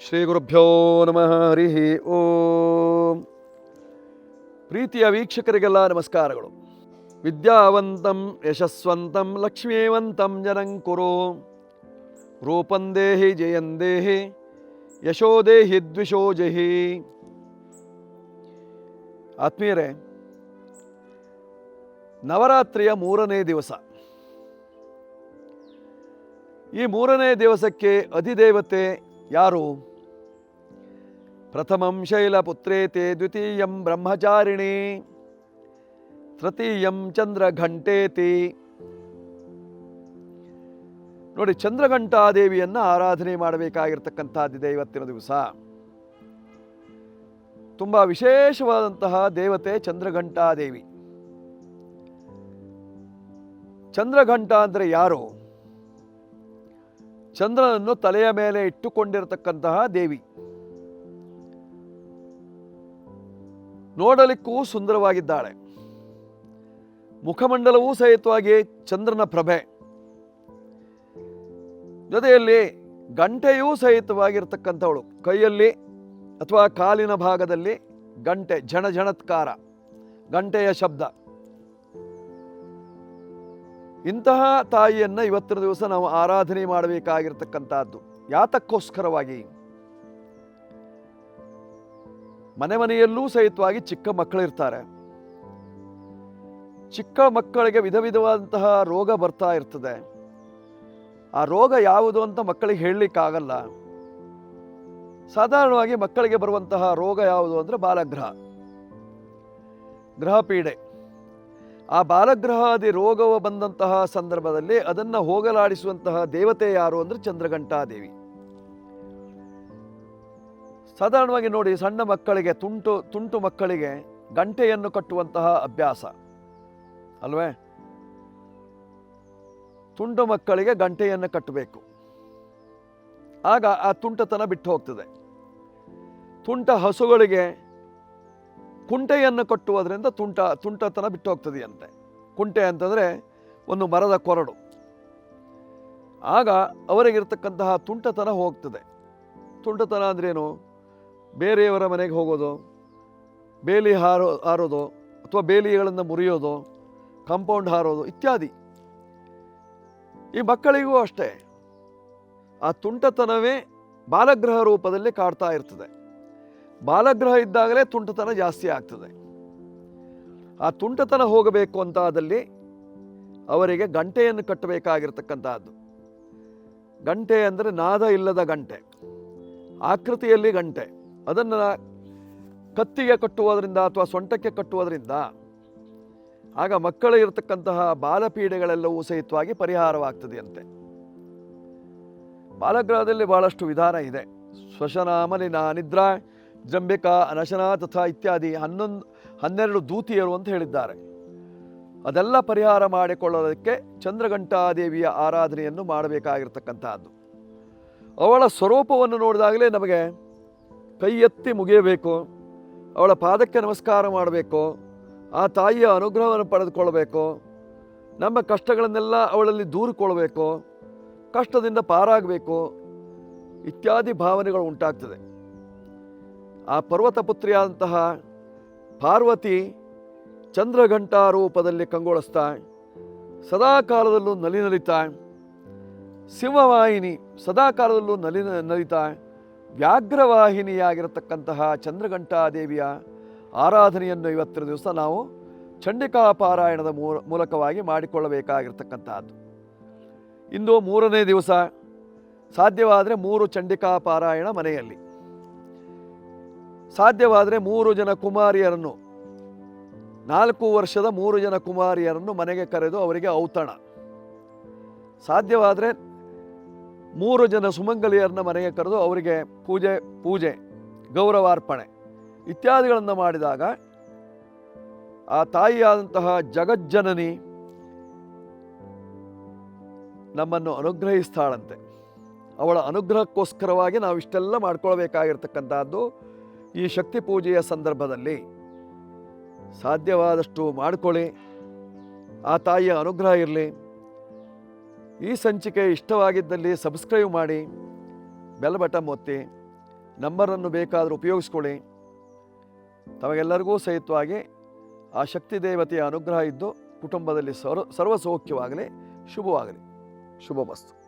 ಶ್ರೀ ಗುರುಭ್ಯೋ ನಮಃ, ಹರಿ ಓ. ಪ್ರೀತಿಯ ವೀಕ್ಷಕರಿಗೆಲ್ಲ ನಮಸ್ಕಾರಗಳು. ವಿದ್ಯಾವಂತಂ ಯಶಸ್ವಂತಂ ಲಕ್ಷ್ಮೀವಂತಂ ಜನಂ ಕುರು. ರೂಪಂ ದೇಹಿ ಜಯಂ ದೇಹಿ, ಯಶೋ ದೇಹಿ ದ್ವಿಷೋ ಜಹಿ. ಆತ್ಮೀಯರೇ, ನವರಾತ್ರಿಯ ಮೂರನೇ ದಿವಸ. ಈ ಮೂರನೇ ದಿವಸಕ್ಕೆ ಅಧಿದೇವತೆ ಯಾರು? ಪ್ರಥಮಂ ಶೈಲಪುತ್ರೇತೆ, ದ್ವಿತೀಯಂ ಬ್ರಹ್ಮಚಾರಿಣಿ, ತೃತೀಯಂ ಚಂದ್ರಘಂಟೇತಿ. ನೋಡಿ, ಚಂದ್ರಘಂಟಾದೇವಿಯನ್ನು ಆರಾಧನೆ ಮಾಡಬೇಕಾಗಿರ್ತಕ್ಕಂಥದ್ದಿದೆ ಇವತ್ತಿನ ದಿವಸ. ತುಂಬ ವಿಶೇಷವಾದಂತಹ ದೇವತೆ ಚಂದ್ರಘಂಟಾದೇವಿ. ಚಂದ್ರಘಂಟ ಅಂದರೆ ಯಾರು? ಚಂದ್ರನನ್ನು ತಲೆಯ ಮೇಲೆ ಇಟ್ಟುಕೊಂಡಿರತಕ್ಕಂತಹ ದೇವಿ. ನೋಡಲಿಕ್ಕೂ ಸುಂದರವಾಗಿದ್ದಾಳೆ. ಮುಖಮಂಡಲವೂ ಸಹಿತವಾಗಿ ಚಂದ್ರನ ಪ್ರಭೆ. ಜೊತೆಯಲ್ಲಿ ಗಂಟೆಯೂ ಸಹಿತವಾಗಿರ್ತಕ್ಕಂಥವಳು. ಕೈಯಲ್ಲಿ ಅಥವಾ ಕಾಲಿನ ಭಾಗದಲ್ಲಿ ಗಂಟೆ ಝಣಝಣತ್ಕಾರ ಗಂಟೆಯ ಶಬ್ದ. ಇಂತಹ ತಾಯಿಯನ್ನು ಇವತ್ತಿನ ದಿವಸ ನಾವು ಆರಾಧನೆ ಮಾಡಬೇಕಾಗಿರ್ತಕ್ಕಂಥದ್ದು. ಯಾತಕ್ಕೋಸ್ಕರವಾಗಿ? ಮನೆ ಮನೆಯಲ್ಲೂ ಸಹಿತವಾಗಿ ಚಿಕ್ಕ ಮಕ್ಕಳಿರ್ತಾರೆ. ಚಿಕ್ಕ ಮಕ್ಕಳಿಗೆ ವಿಧ ವಿಧವಾದಂತಹ ರೋಗ ಬರ್ತಾ ಇರ್ತದೆ. ಆ ರೋಗ ಯಾವುದು ಅಂತ ಮಕ್ಕಳಿಗೆ ಹೇಳಲಿಕ್ಕಾಗಲ್ಲ. ಸಾಧಾರಣವಾಗಿ ಮಕ್ಕಳಿಗೆ ಬರುವಂತಹ ರೋಗ ಯಾವುದು ಅಂದರೆ ಬಾಲಗ್ರಹ. ಗ್ರಹ ಪೀಡೆ ಆ ಬಾಲಗ್ರಹಾದಿ ರೋಗವು ಬಂದಂತಹ ಸಂದರ್ಭದಲ್ಲಿ ಅದನ್ನು ಹೋಗಲಾಡಿಸುವಂತಹ ದೇವತೆ ಯಾರು ಅಂದರೆ ಚಂದ್ರಘಂಟಾದೇವಿ. ಸಾಧಾರಣವಾಗಿ ನೋಡಿ ಸಣ್ಣ ಮಕ್ಕಳಿಗೆ, ತುಂಟು ತುಂಟು ಮಕ್ಕಳಿಗೆ ಗಂಟೆಯನ್ನು ಕಟ್ಟುವಂತಹ ಅಭ್ಯಾಸ. ಅಲ್ವೇ? ತುಂಟು ಮಕ್ಕಳಿಗೆ ಗಂಟೆಯನ್ನು ಕಟ್ಟಬೇಕು. ಆಗ ಆ ತುಂಟತನ ಬಿಟ್ಟು ಹೋಗ್ತದೆ. ತುಂಟ ಹಸುಗಳಿಗೆ ಕುಂಟೆಯನ್ನು ಕಟ್ಟುವುದರಿಂದ ತುಂಟ, ತುಂಟತನ ಬಿಟ್ಟು ಹೋಗ್ತದೆಯಂತೆ ಕುಂಟೆ ಅಂತಂದರೆ ಒಂದು ಮರದ ಕೊರಡು. ಆಗ ಅವರಿಗಿರ್ತಕ್ಕಂತಹ ತುಂಟತನ ಹೋಗ್ತದೆ. ತುಂಟತನ ಅಂದ್ರೇನು? ಬೇರೆಯವರ ಮನೆಗೆ ಹೋಗೋದು, ಬೇಲಿ ಹಾರೋ, ಹಾರೋದು, ಅಥವಾ ಬೇಲಿಗಳನ್ನು ಮುರಿಯೋದು, ಕಾಂಪೌಂಡ್ ಹಾರೋದು ಇತ್ಯಾದಿ. ಈ ಮಕ್ಕಳಿಗೂ ಅಷ್ಟೇ. ಆ ತುಂಟತನವೇ ಬಾಲಗ್ರಹ ರೂಪದಲ್ಲಿ ಕಾಡ್ತಾ ಇರ್ತದೆ. ಬಾಲಗ್ರಹ ಇದ್ದಾಗಲೇ ತುಂಟತನ ಜಾಸ್ತಿ ಆಗ್ತದೆ. ಆ ತುಂಟತನ ಹೋಗಬೇಕು ಅಂತಾದಲ್ಲಿ ಅವರಿಗೆ ಗಂಟೆಯನ್ನು ಕಟ್ಟಬೇಕಾಗಿರ್ತಕ್ಕಂಥದ್ದು ಗಂಟೆ ಅಂದರೆ ನಾದ ಇಲ್ಲದ ಗಂಟೆ. ಆಕೃತಿಯಲ್ಲಿ ಗಂಟೆ. ಅದನ್ನು ಕತ್ತಿಗೆ ಕಟ್ಟುವುದರಿಂದ ಅಥವಾ ಸೊಂಟಕ್ಕೆ ಕಟ್ಟುವುದರಿಂದ ಆಗ ಮಕ್ಕಳು ಇರತಕ್ಕಂತಹ ಬಾಲಪೀಡೆಗಳೆಲ್ಲವೂ ಸಹಿತವಾಗಿ ಪರಿಹಾರವಾಗ್ತದೆಯಂತೆ. ಬಾಲಗ್ರಹದಲ್ಲಿ ಬಹಳಷ್ಟು ವಿಧಾನ ಇದೆ. ಶ್ವಸನ ಮಲಿನ ನಿದ್ರಾ ಜಂಬಿಕ ಅನಶನ ತಥಾ ಇತ್ಯಾದಿ ಹನ್ನೊಂದು, ಹನ್ನೆರಡು ದೂತಿಯರು ಅಂತ ಹೇಳಿದ್ದಾರೆ. ಅದೆಲ್ಲ ಪರಿಹಾರ ಮಾಡಿಕೊಳ್ಳೋದಕ್ಕೆ ಚಂದ್ರಘಂಟಾದೇವಿಯ ಆರಾಧನೆಯನ್ನು ಮಾಡಬೇಕಾಗಿರ್ತಕ್ಕಂಥದ್ದು. ಅವಳ ಸ್ವರೂಪವನ್ನು ನೋಡಿದಾಗಲೇ ನಮಗೆ ಕೈ ಎತ್ತಿ ಮುಗಿಯಬೇಕು, ಅವಳ ಪಾದಕ್ಕೆ ನಮಸ್ಕಾರ ಮಾಡಬೇಕು, ಆ ತಾಯಿಯ ಅನುಗ್ರಹವನ್ನು ಪಡೆದುಕೊಳ್ಬೇಕು ನಮ್ಮ ಕಷ್ಟಗಳನ್ನೆಲ್ಲ ಅವಳಲ್ಲಿ ದೂರಿಕೊಳ್ಬೇಕು ಕಷ್ಟದಿಂದ ಪಾರಾಗಬೇಕು, ಇತ್ಯಾದಿ ಭಾವನೆಗಳು ಉಂಟಾಗ್ತದೆ. ಆ ಪರ್ವತ ಪುತ್ರಿಯಾದಂತಹ ಪಾರ್ವತಿ ಚಂದ್ರಘಂಟಾ ರೂಪದಲ್ಲಿ ಕಂಗೊಳಿಸ್ತಾ ಸದಾ ಕಾಲದಲ್ಲೂ ನಲಿ ನಲಿತಾ ಸಿಂಹವಾಹಿನಿ ಸದಾ ಕಾಲದಲ್ಲೂ ನಲಿ ನಲಿತಾ, ವ್ಯಾಘ್ರವಾಹಿನಿಯಾಗಿರತಕ್ಕಂತಹ ಚಂದ್ರಘಂಟಾ ದೇವಿಯ ಆರಾಧನೆಯನ್ನು ಇವತ್ತಿನ ದಿವಸ ನಾವು ಚಂಡಿಕಾ ಪಾರಾಯಣದ ಮೂಲ, ಮೂಲಕವಾಗಿ ಮಾಡಿಕೊಳ್ಳಬೇಕಾಗಿರ್ತಕ್ಕಂತಹದ್ದು. ಇಂದು ಮೂರನೇ ದಿವಸ ಸಾಧ್ಯವಾದರೆ ಮೂರು ಚಂಡಿಕಾ ಪಾರಾಯಣ ಮನೆಯಲ್ಲಿ. ಸಾಧ್ಯವಾದರೆ ಮೂರು ಜನ ಕುಮಾರಿಯರನ್ನು, ನಾಲ್ಕು ವರ್ಷದ ಮೂರು ಜನ ಕುಮಾರಿಯರನ್ನು ಮನೆಗೆ ಕರೆದು ಅವರಿಗೆ ಔತಣ. ಸಾಧ್ಯವಾದರೆ ಮೂರು ಜನ ಸುಮಂಗಲಿಯರನ್ನ ಮನೆಗೆ ಕರೆದು ಅವರಿಗೆ ಪೂಜೆ ಪೂಜೆ, ಗೌರವಾರ್ಪಣೆ ಇತ್ಯಾದಿಗಳನ್ನು ಮಾಡಿದಾಗ ಆ ತಾಯಿಯಾದಂತಹ ಜಗಜ್ಜನನಿ ನಮ್ಮನ್ನು ಅನುಗ್ರಹಿಸ್ತಾಳಂತೆ. ಅವಳ ಅನುಗ್ರಹಕ್ಕೋಸ್ಕರವಾಗಿ ನಾವು ಇಷ್ಟೆಲ್ಲ ಮಾಡ್ಕೊಳ್ಬೇಕಾಗಿರ್ತಕ್ಕಂಥದ್ದು ಈ ಶಕ್ತಿ ಪೂಜೆಯ ಸಂದರ್ಭದಲ್ಲಿ ಸಾಧ್ಯವಾದಷ್ಟು ಮಾಡಿಕೊಳ್ಳಿ. ಆ ತಾಯಿಯ ಅನುಗ್ರಹ ಇರಲಿ. ಈ ಸಂಚಿಕೆ ಇಷ್ಟವಾಗಿದ್ದಲ್ಲಿ ಸಬ್ಸ್ಕ್ರೈಬ್ ಮಾಡಿ, ಬೆಲ್ ಬಟನ್ ಒತ್ತಿ ನಂಬರನ್ನು ಬೇಕಾದರೂ ಉಪಯೋಗಿಸ್ಕೊಳ್ಳಿ. ತಮಗೆಲ್ಲರಿಗೂ ಸಹಿತವಾಗಿ ಆ ಶಕ್ತಿ ದೇವತೆಯ ಅನುಗ್ರಹ ಇದ್ದು ಕುಟುಂಬದಲ್ಲಿ ಸರ್ವ, ಸರ್ವಸೌಖ್ಯವಾಗಲಿ, ಶುಭವಾಗಲಿ. ಶುಭ ವಸ್ತು